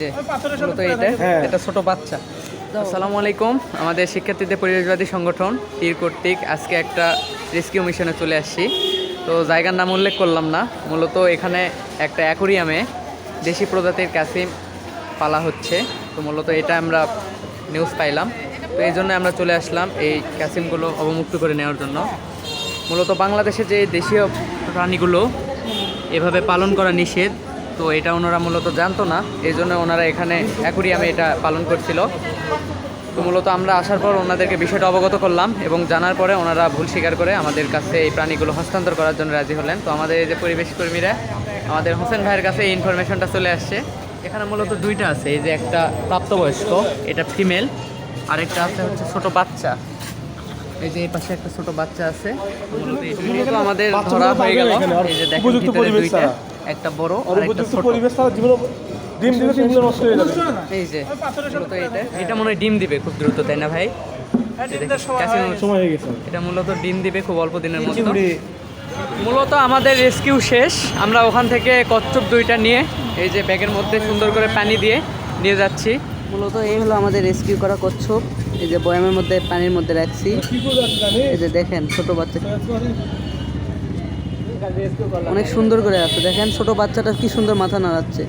যে মূলত এটা হ্যাঁ। এটা ছোট বাচ্চা। আসসালামু আলাইকুম। আমাদের শিক্ষার্থীদের পরিবেশবাদী সংগঠন তীর কর্তৃক আজকে একটা রেস্কিউ মিশনে চলে আসছি। তো জায়গার নাম উল্লেখ করলাম না। মূলত এখানে একটা অ্যাকোরিয়ামে দেশি প্রজাতির কাসিম পালা হচ্ছে। তো মূলত এটা আমরা নিউজ পাইলাম। তো এই জন্য আমরা চলে আসলাম এই ক্যাসিমগুলো অবমুক্ত করে নেওয়ার জন্য। মূলত বাংলাদেশে যে দেশীয় প্রাণীগুলো এভাবে পালন করা নিষেধ তো এটা ওনারা মূলত জানতো না এই জন্য ওনারা এখানে অ্যাকুরিয়ামে এটা পালন করছিল। তো মূলত আমরা আসার পর ওনাদেরকে বিষয়টা অবগত করলাম এবং জানার পরে ওনারা ভুল স্বীকার করে আমাদের কাছে এই প্রাণীগুলো হস্তান্তর করার জন্য রাজি হলেন। তো আমাদের এই যে পরিবেশ কর্মীরা আমাদের হোসেন ভাইয়ের কাছে এই ইনফরমেশনটা চলে আসছে। এখানে মূলত দুইটা আছে এই যে একটা প্রাপ্তবয়স্ক এটা ফিমেল আরেকটা আছে হচ্ছে ছোট বাচ্চা। এই যে এই পাশে একটা ছোট বাচ্চা আছে। আমাদের ধরা হয়ে গেল। এই যে দেখেন ভিতরে দুইটা। ছাড়া। একটা বড় আর একটা ছোট। পরিবেশ ছাড়া জীবন ডিম দিলে তিনগুলো নষ্ট হয়ে যাবে। এই যে মূলত এটা। এটা মনে হয় ডিম দিবে খুব দ্রুত তাই না ভাই? সময় হয়ে গেছে। এটা মূলত ডিম দিবে খুব অল্প দিনের মধ্যে মূলত আমাদের রেস্কিউ শেষ। আমরা ওখান থেকে কচ্ছপ দুইটা নিয়ে এই যে ব্যাগের মধ্যে সুন্দর করে পানি দিয়ে নিয়ে যাচ্ছি। মূলত এই হলো আমাদের রেস্কিউ করা কচ্ছপ। এই যে বয়ামের মধ্যে পানির মধ্যে রাখছি। এই যে দেখেন ছোট বাচ্চা। অনেক সুন্দর করে আছে। দেখেন ছোট বাচ্চাটা কি সুন্দর মাথা নাড়াচ্ছে।